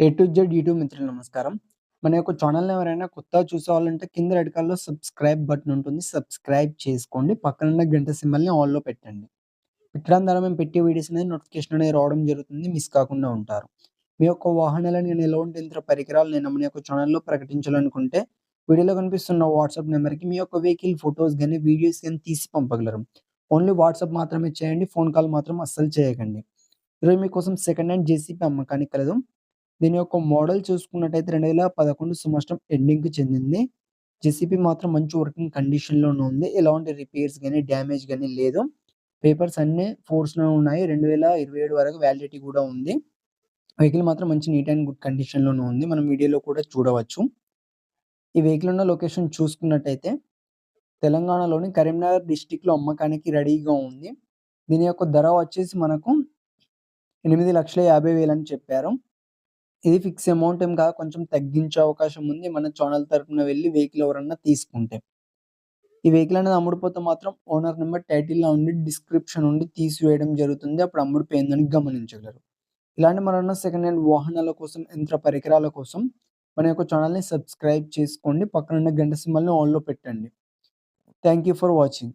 A to Z YouTube మిత్రులు నమస్కారం. మన యొక్క ఛానల్ ఎవరైనా కొత్తగా చూసేవాళ్ళంటే కింద రెడ్ కలర్‌లో సబ్స్క్రైబ్ బటన్ ఉంటుంది. సబ్స్క్రైబ్ చేసుకోండి. పక్కనున్న గంట సింబల్‌ని ఆల్‌లో పెట్టండి. పెట్టడం ద్వారా మేము పెట్టే వీడియోస్ అనేది నోటిఫికేషన్ అనేది రావడం జరుగుతుంది. మిస్ కాకుండా ఉంటారు. మీ యొక్క వాహనాలను నేను ఎలాంటి యంత్ర పరికరాలు నేను మన యొక్క ఛానల్లో ప్రకటించాలనుకుంటే వీడియోలో కనిపిస్తున్న వాట్సాప్ నెంబర్కి మీ యొక్క వెహికల్ ఫోటోస్ కానీ వీడియోస్ కానీ తీసి పంపగలరు. ఓన్లీ వాట్సాప్ మాత్రమే చేయండి. ఫోన్ కాల్ మాత్రం అస్సలు చేయకండి. ఈరోజు మీకోసం సెకండ్ హ్యాండ్ జేసీపీ అమ్మకానికి కలదు. దీని యొక్క మోడల్ చూసుకున్నట్టయితే 2011 సంవత్సరం ఎండింగ్‌కి చెందింది. జెసిపి మాత్రం మంచి వర్కింగ్ కండిషన్‌లోనే ఉంది. ఎలాంటి రిపేర్స్ గాని, డ్యామేజ్ గాని లేదు. పేపర్స్ అన్నీ ఫోర్స్‌లో ఉన్నాయి. 2027 వరకు వ్యాలిడిటీ కూడా ఉంది. వెహికల్ మాత్రం మంచి నీట్ అండ్ గుడ్ కండిషన్‌లోనే ఉంది. మనం వీడియోలో కూడా చూడవచ్చు. ఈ వెహికల్ ఉన్న లొకేషన్ చూసుకున్నట్టయితే తెలంగాణలోని కరీంనగర్ డిస్టిక్లో అమ్మకానికి రెడీగా ఉంది. దీని యొక్క ధర వచ్చేసి మనకు 8,50,000 అని చెప్పారు. ఇది ఫిక్స్ అమౌంట్ ఏం కాదు. కొంచెం తగ్గించే అవకాశం ఉంది. మన ఛానల్ తరపున వెళ్ళి వెహికల్ ఎవరన్నా తీసుకుంటే. ఈ వెహికల్ అనేది అమ్ముడుపోతే మాత్రం ఓనర్ నెంబర్ టైటిల్‌లో ఉండి డిస్క్రిప్షన్ నుండి తీసివేయడం జరుగుతుంది. అప్పుడు అమ్ముడిపోయిందని గమనించగలరు. ఇలాంటి మరెన్నో సెకండ్ హ్యాండ్ వాహనాల కోసం, యంత్ర పరికరాల కోసం మన యొక్క ఛానల్ని సబ్స్క్రైబ్ చేసుకోండి. పక్కనున్న గంట సింబల్‌ని ఆన్లో పెట్టండి. Thank you for watching.